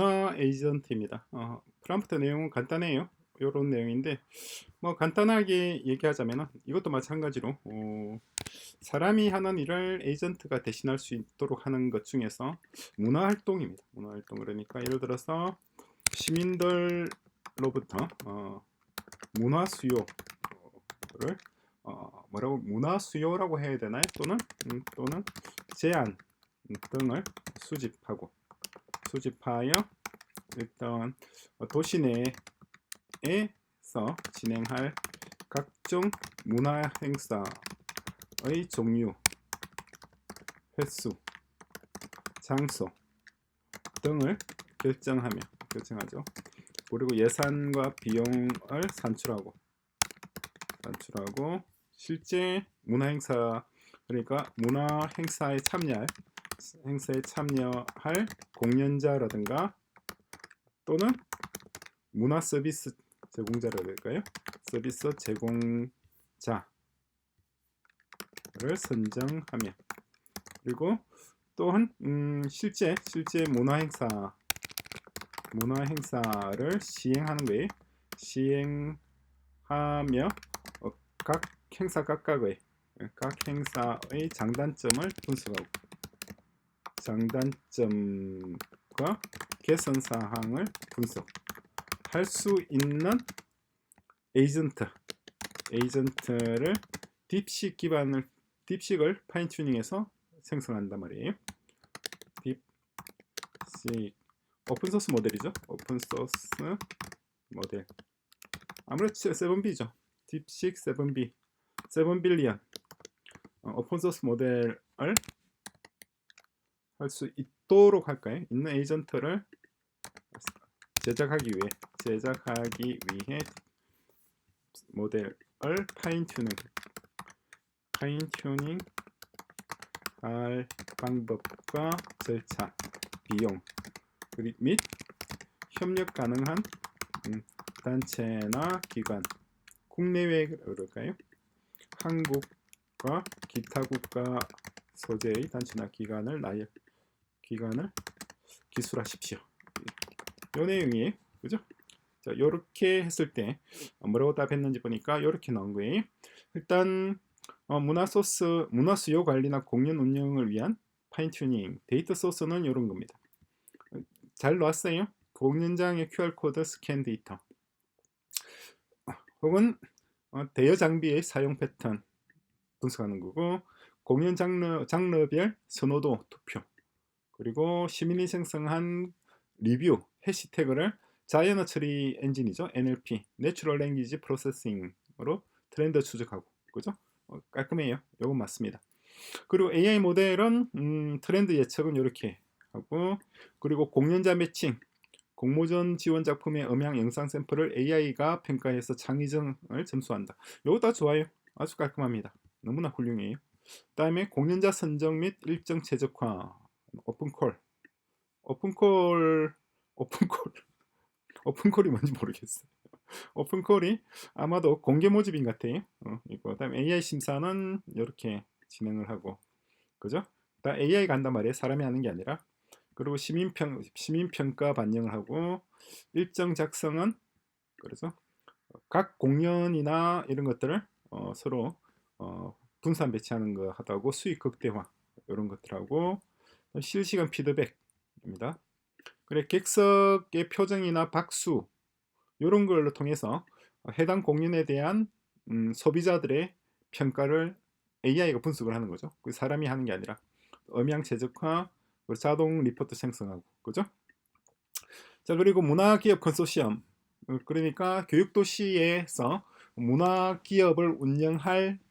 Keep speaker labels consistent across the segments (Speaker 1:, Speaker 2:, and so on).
Speaker 1: 문화 에이전트입니다. 어, 프롬프트 내용은 간단해요. 이런 내용인데 뭐 간단하게 얘기하자면 이것도 마찬가지로 어, 사람이 하는 일을 에이전트가 대신할 수 있도록 하는 것 중에서 문화 활동입니다. 문화 활동 그러니까 예를 들어서 시민들로부터 어, 문화 수요를 어, 뭐라고 문화 수요라고 해야 되나요? 또는 음, 또는 제안 등을 수집하고 수집하여 일단 도시 내에서 진행할 각종 문화 행사의 종류, 횟수, 장소 등을 결정하며 결정하죠. 그리고 예산과 비용을 산출하고 산출하고 실제 문화 행사 그러니까 문화 행사에 참여할 행사에 참여할 공연자라든가 또는 문화 서비스 제공자라 될까요? 서비스 제공자를 선정하며 그리고 또한 음, 실제 실제 문화 행사 문화 행사를 시행하는 거에 시행하며 어, 각 행사 각각의 각 행사의 장단점을 분석하고 장단점과 개선 사항을 분석할 수 있는 에이전트 에이전트를 딥식 기반을 딥식을 파인 튜닝해서 생성한단 말이에요. 딥식 오픈 소스 모델이죠. 오픈 소스 모델 아무래도 7B죠. 딥식 7B 7빌리언 어, 오픈 소스 모델을 할 수 있도록 할까요? 있는 에이전트를 제작하기 위해 제작하기 위해 모델을 파인 튜닝 파인 튜닝 할 방법과 절차 비용 및 협력 가능한 음, 단체나 기관 국내외 그럴까요? 한국과 기타 국가 소재의 단체나 기관을 나열 기관을 기술하십시오. 요 내용이 그죠? 자, 요렇게 했을 때 뭐라고 답했는지 보니까 요렇게 나온 거예요. 일단 어, 문화 소스, 문화 수요 관리나 공연 운영을 위한 파인 튜닝, 데이터 소스는 이런 겁니다. 잘 나왔어요. 공연장의 QR 코드 스캔 데이터. 혹은 어, 대여 장비의 사용 패턴 분석하는 거고 공연 장르 장르별 선호도 투표 그리고 시민이 생성한 리뷰 해시태그를 자이언트 처리 엔진이죠 NLP 내추럴 랭귀지 프로세싱으로 트렌드 추적하고 그죠 어, 깔끔해요 이건 맞습니다 그리고 AI 모델은 음, 트렌드 예측은 이렇게 하고 그리고 공연자 매칭 공모전 지원 작품의 음향 영상 샘플을 AI가 평가해서 창의성을 점수한다. 이거 다 좋아요. 아주 깔끔합니다. 너무나 훌륭해요. 그다음에 공연자 선정 및 일정 최적화 오픈콜 오픈콜 오픈콜 오픈콜이 뭔지 모르겠어요. 오픈콜이 아마도 공개 모집인 같아요. 어, 이거 그다음에 AI 심사는 이렇게 진행을 하고 그죠? 다 AI가 한단 말이에요. 사람이 하는 게 아니라 그리고 시민평 시민평가 반영을 하고 일정 작성은 그래서 각 공연이나 이런 것들을 어, 서로 어, 분산 배치하는 거 하다고 수익 극대화 이런 것들하고 실시간 피드백입니다. 그래 객석의 표정이나 박수 이런 걸로 통해서 해당 공연에 대한 음, 소비자들의 평가를 AI가 분석을 하는 거죠. 그 사람이 하는 게 아니라 음향 그리고 자동 리포트 생성하고 그죠? 자 그리고 문화기업 컨소시엄 어, 그러니까 교육도시에서 문화기업을 운영할 예,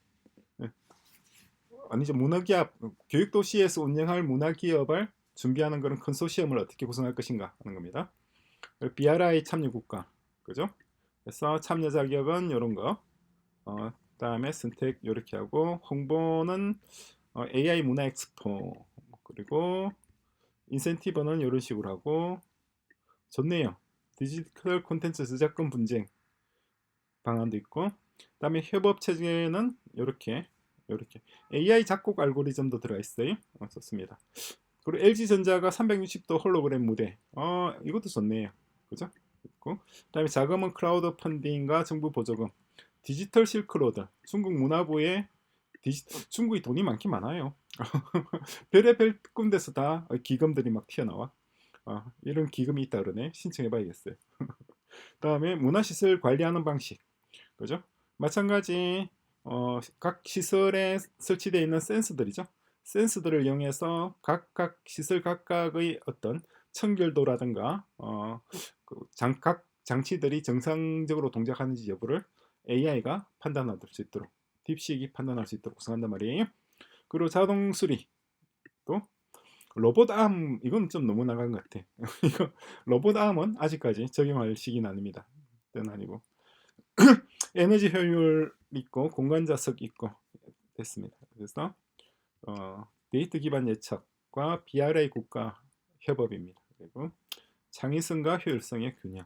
Speaker 1: 아니죠 문화기업 교육도시에서 운영할 문화기업을 준비하는 그런 컨소시엄을 어떻게 구성할 것인가 하는 겁니다. BRI 참여국가 그죠? 그래서 참여 자격은 이런 거 어, 다음에 선택 이렇게 하고 홍보는 어, AI 문화 엑스포 그리고 인센티브는 이런 식으로 하고 좋네요. 디지털 콘텐츠 저작권 분쟁 방안도 있고 그다음에 협업 체제는 이렇게 이렇게 AI 작곡 알고리즘도 들어가 있어요. 어, 좋습니다. 그리고 LG전자가 360도 홀로그램 무대. 어, 이것도 좋네요. 그죠? 그다음에 자금은 클라우드 펀딩과 정부 보조금. 디지털 실크로드. 중국 문화부의 디지, 중국이 돈이 많긴 많아요. 별의별 군데서 다 기금들이 막 튀어나와. 아, 이런 기금이 있다 그러네. 신청해봐야겠어요. 그다음에 문화시설 관리하는 방식. 그죠? 마찬가지 어, 각 시설에 설치되어 있는 센서들이죠. 센서들을 이용해서 각각 시설 각각의 어떤 청결도라든가 어, 그 장, 각 장치들이 정상적으로 동작하는지 여부를 AI가 판단할 수 있도록 딥식이 판단할 수 있도록 구성한단 말이에요. 그리고 자동 수리 또 로봇 암 이건 좀 너무 나간 것 같아. 이거 로봇 암은 아직까지 적용할 시기는 아닙니다. 때는 아니고 에너지 효율 있고 공간 자석 있고 됐습니다. 그래서 어, 데이터 기반 예측과 BRA 국가 협업입니다. 그리고 창의성과 효율성의 균형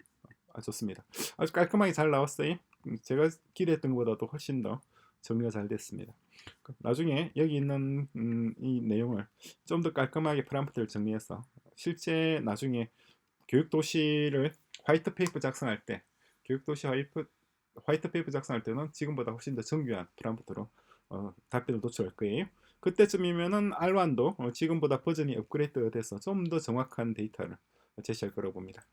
Speaker 1: 아, 좋습니다. 아주 깔끔하게 잘 나왔어요. 음, 제가 기대했던 것보다도 훨씬 더 정리가 잘 됐습니다. 나중에 여기 있는 음, 이 내용을 좀 더 깔끔하게 프람프트를 정리해서 실제 나중에 교육 도시를 화이트 페이퍼 작성할 때 교육 도시 화이트 화이트 페이퍼 작성할 때는 지금보다 훨씬 더 정교한 프람프트로 어, 답변을 도출할 거예요. 그때쯤이면은 R1도 어, 지금보다 버전이 업그레이드가 돼서 좀 더 정확한 데이터를 제시할 거라고 봅니다.